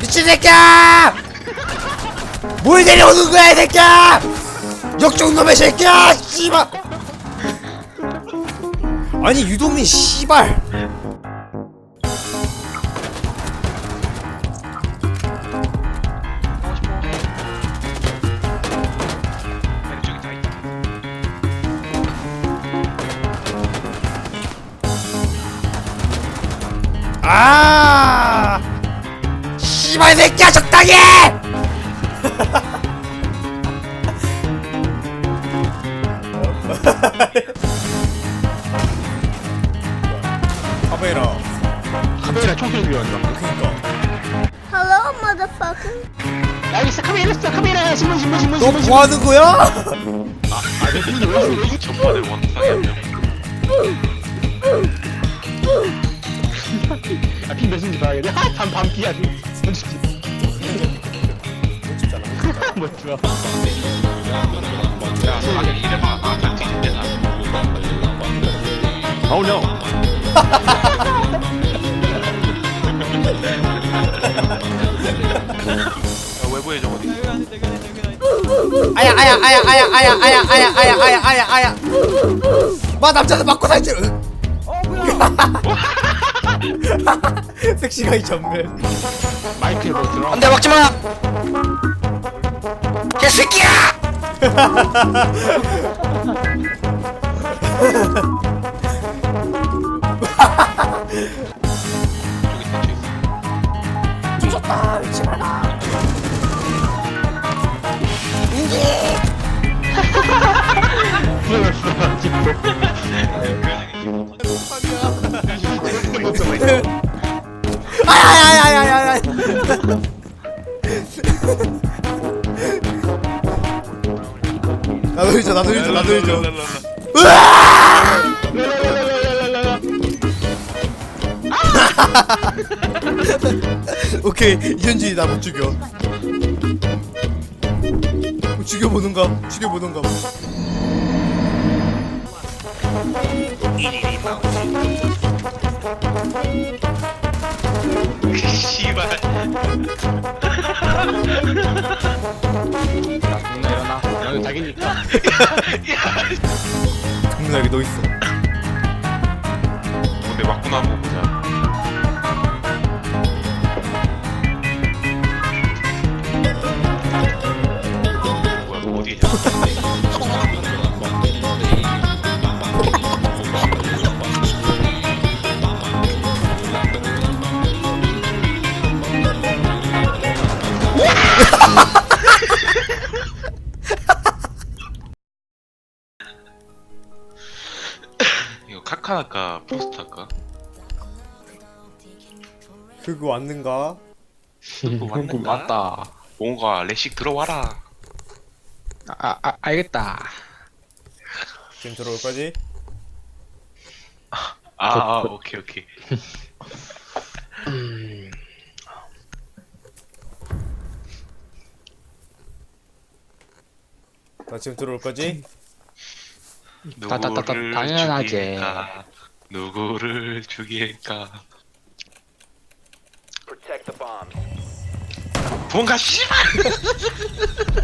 미친 새끼야! 뭘 내려오는 거야 이 새끼야! 역종놈의 새끼야! 씨발! 아니 유도민 씨발! 아! 씨발 새끼야 적당히! 해! 카메라 카메라 총소리 들려간다 그니까 Hello, motherfucker. 야 여기 있어 카메라 있어 카메라 신문 신문 신문 너 신문 신문 뭐하는 거야? 왜 전반에 원상이 한 명. 아핀 몇인지 봐야겠네 반 반피야 솔직 히뭐 좋아 야, 사격 이래봐. 아, 나 뒤집대 나. Oh no. 야, 외부에 있어? 아야 아야 아야 아야 아야 아야 아야 아야 아야 아야 아야 마 남자는 맞고 살지 어 뭐야 섹시가이 전멸 마이크에 뭐 들어? 안돼 막지 마! 개새끼야 나도 잊어 나도 잊어 나도 잊어 오케이 이현진이 나 못 죽여. 뭐 죽여보는가 죽여보는가 씨발. 나 일어나. 너는 자기니까. 동민아 여기 너 있어 이거 카카나까 포스트 할까? 그거 왔는가? 그거 맞는가? 맞다 뭔가 레식 들어와라. 아, 아 알겠다 지금 들어올 거지? 아, 아 오케이 오케이. 나 지금 들어올 거지? 다, 다, 다, 다, 누구를 당연하지. 죽일까? 누구를 죽일까? 뭔가 씨발.